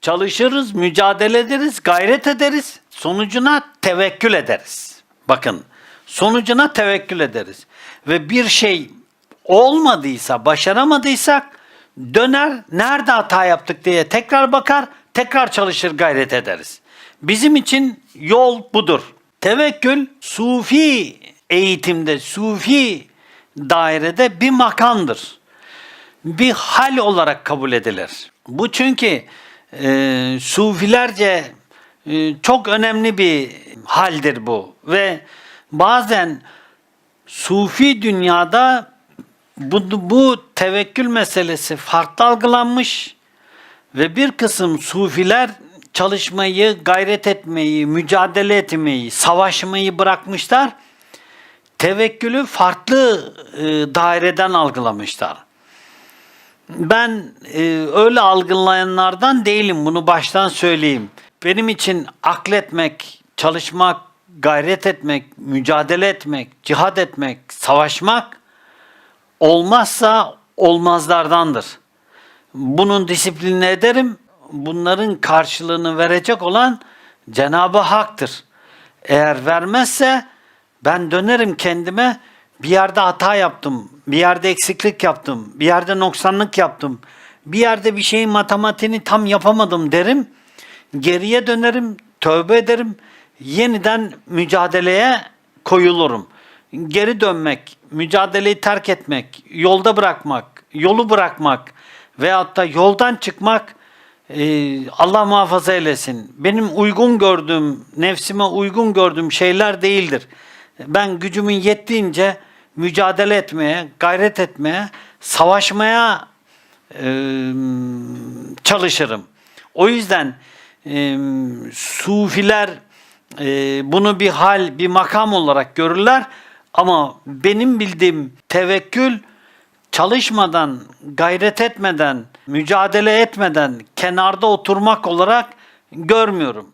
Çalışırız, mücadele ederiz, gayret ederiz. Sonucuna tevekkül ederiz. Bakın, sonucuna tevekkül ederiz. Ve bir şey olmadıysa, başaramadıysak döner, nerede hata yaptık diye tekrar bakar, tekrar çalışır, gayret ederiz. Bizim için yol budur. Tevekkül, sufi eğitimde, sufi dairede bir makamdır bir hal olarak kabul edilir. Bu çünkü e, sufilerce e, çok önemli bir haldir bu ve bazen sufi dünyada bu, bu tevekkül meselesi farklı algılanmış ve bir kısım sufiler çalışmayı, gayret etmeyi, mücadele etmeyi, savaşmayı bırakmışlar. Tevekkülü farklı e, daireden algılamışlar. Ben e, öyle algılayanlardan değilim. Bunu baştan söyleyeyim. Benim için akletmek, çalışmak, gayret etmek, mücadele etmek, cihad etmek, savaşmak olmazsa olmazlardandır. Bunun disiplinini ederim. Bunların karşılığını verecek olan Cenab-ı Hak'tır. Eğer vermezse ben dönerim kendime bir yerde hata yaptım, bir yerde eksiklik yaptım, bir yerde noksanlık yaptım, bir yerde bir şeyin matematiğini tam yapamadım derim. Geriye dönerim, tövbe ederim, yeniden mücadeleye koyulurum. Geri dönmek, mücadeleyi terk etmek, yolda bırakmak, yolu bırakmak veyahut da yoldan çıkmak e, Allah muhafaza eylesin. Benim uygun gördüğüm, nefsime uygun gördüğüm şeyler değildir. Ben gücümün yettiğince mücadele etmeye, gayret etmeye, savaşmaya e, çalışırım. O yüzden e, sufiler e, bunu bir hal, bir makam olarak görürler. Ama benim bildiğim tevekkül çalışmadan, gayret etmeden, mücadele etmeden kenarda oturmak olarak görmüyorum.